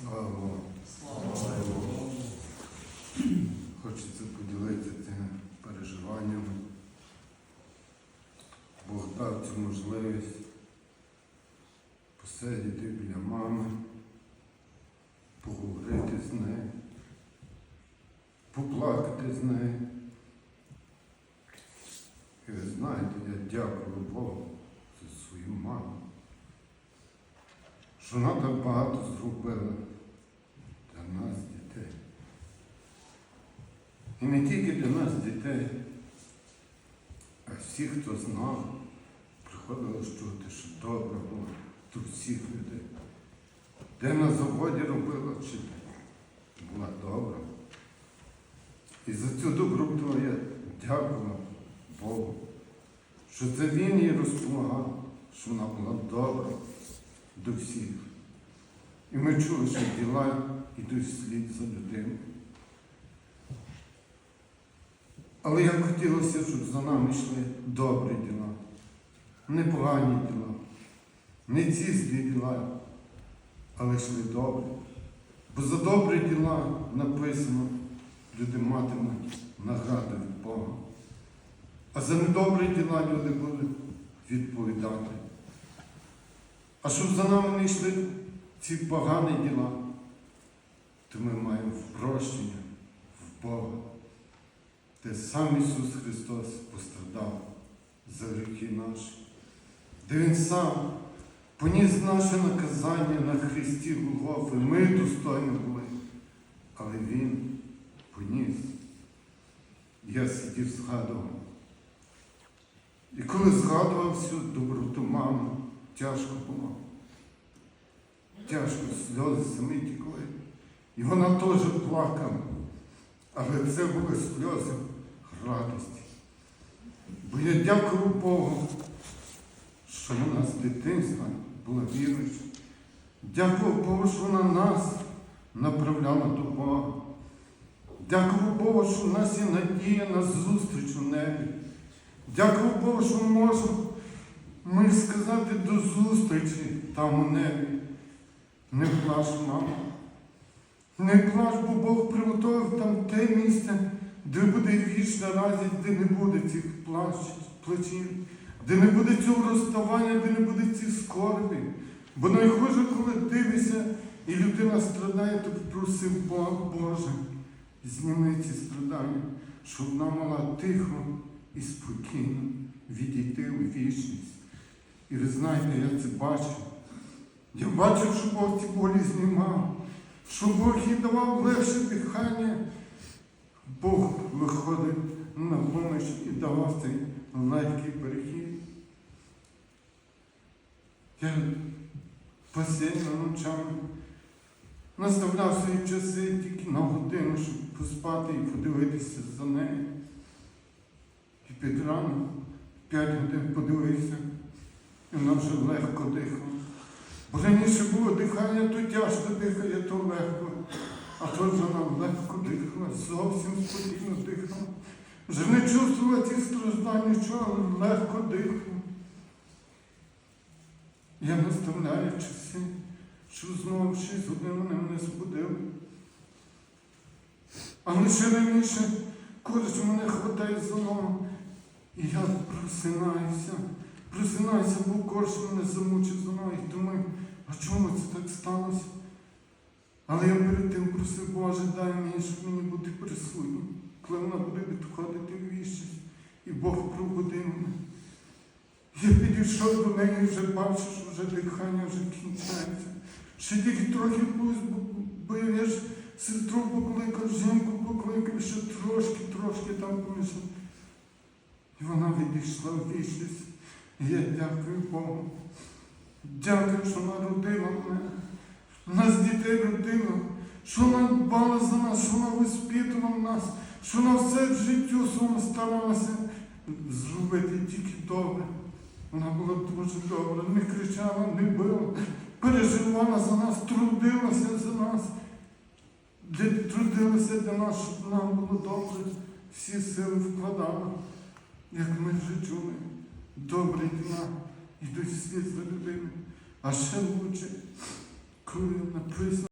Слава Богу. Слава Богу. Хочеться поділитися цими переживаннями. Бог дав цю можливість посидіти біля мами, поговорити з нею, поплакати з нею. І ви знаєте, я дякую Богу за свою маму, що вона так багато зробила для нас, дітей. І не тільки для нас, дітей, а всіх, хто знав, приходилось чути, що добре було до всіх людей. Де на заводі робила, чи була добра. І за цю доброту я дякую Богу, що це Він їй розпомагав, що вона була добра до всіх. І ми чули, що діла йдуть вслід за людиною. Але як хотілося, щоб за нами йшли добрі діла, не погані діла, не ці злі діла, але йшли добрі. Бо за добрі діла написано, люди матимуть награди від Бога. А за недобрі діла люди будуть відповідати. А щоб за нами не йшли ці погані діла, то ми маємо прощення в Бога де сам Ісус Христос пострадав за гріхи наші, де Він сам поніс наше наказання на Христі Голгофи. Ми достойні були, але Він поніс. Я сидів, згадував. І коли згадував всю доброту мами, тяжко було. Тяжко сльози самі тікли. І вона теж плакала. Але це були сльози радості. Бо я дякую Богу, що вона з дитинства була віруюча. Дякую Богу, що вона нас направляла до Бога. Дякую Богу, що в нас є надія на зустріч у небі. Дякую Богу, що ми можемо ми сказати до зустрічі там у небі. Не плач, мама. Не плач, бо Бог приготував там те місце, де буде вічна радість, де не буде цих плач, плачів, де не буде цього розставання, де не буде цих скорбі. Бо найхуже, коли дивишся, і людина страдає, то просив Бог Боже, зніми ці страдання, щоб вона мала тихо і спокійно відійти у вічність. І ви знаєте, я це бачу. Я бачу, що Бог ці болі знімав що Бог їй давав легше дихання, Бог виходить на поміч і давав цей легкий перехід. Я постійно ночами наставляв свої часи тільки на годину, щоб поспати і подивитися за нею. І під ранок п'ять годин подивився, і вона вже легко дихала. Бо раніше було дихання, то тяжко дихає, то легко. А тут вона легко дихала, зовсім спокійно дихала. Вже не чувствувала ці страждань, нічого, але легко дихала. Я наставляю часи, що знову 6 годин вони мене збудили. Але ще раніше, коли ж мене хватає за ногу, і я просинаюся. Просинаюся, бо корж мене замучив за ноги думаю, а чому це так сталося? Але я перед тим просив, Боже, дай мені, щоб мені бути присутнім, коли вона буде відходити в вічність. І Бог пробудив мене. Я підійшов до неї і вже бачу, що вже дихання вже кінчається. Ще тільки трохи бо я ж сестру покликав, жінку покликав, ще трошки, трошки там помішав. І вона відійшла в вічність. Я дякую Богу. Дякую, що вона родила мене. Нас дітей родила, що вона дбала за нас, що вона виспітувала нас, що вона все в життю своєму старалася зробити тільки добре. Вона була дуже добра, не кричала, не била, переживала за нас, трудилася за нас, трудилася для нас, щоб нам було добре, всі сили вкладала, як ми вже чули добрі діла йдуть вслід за людини, А ще лучше, коли написано.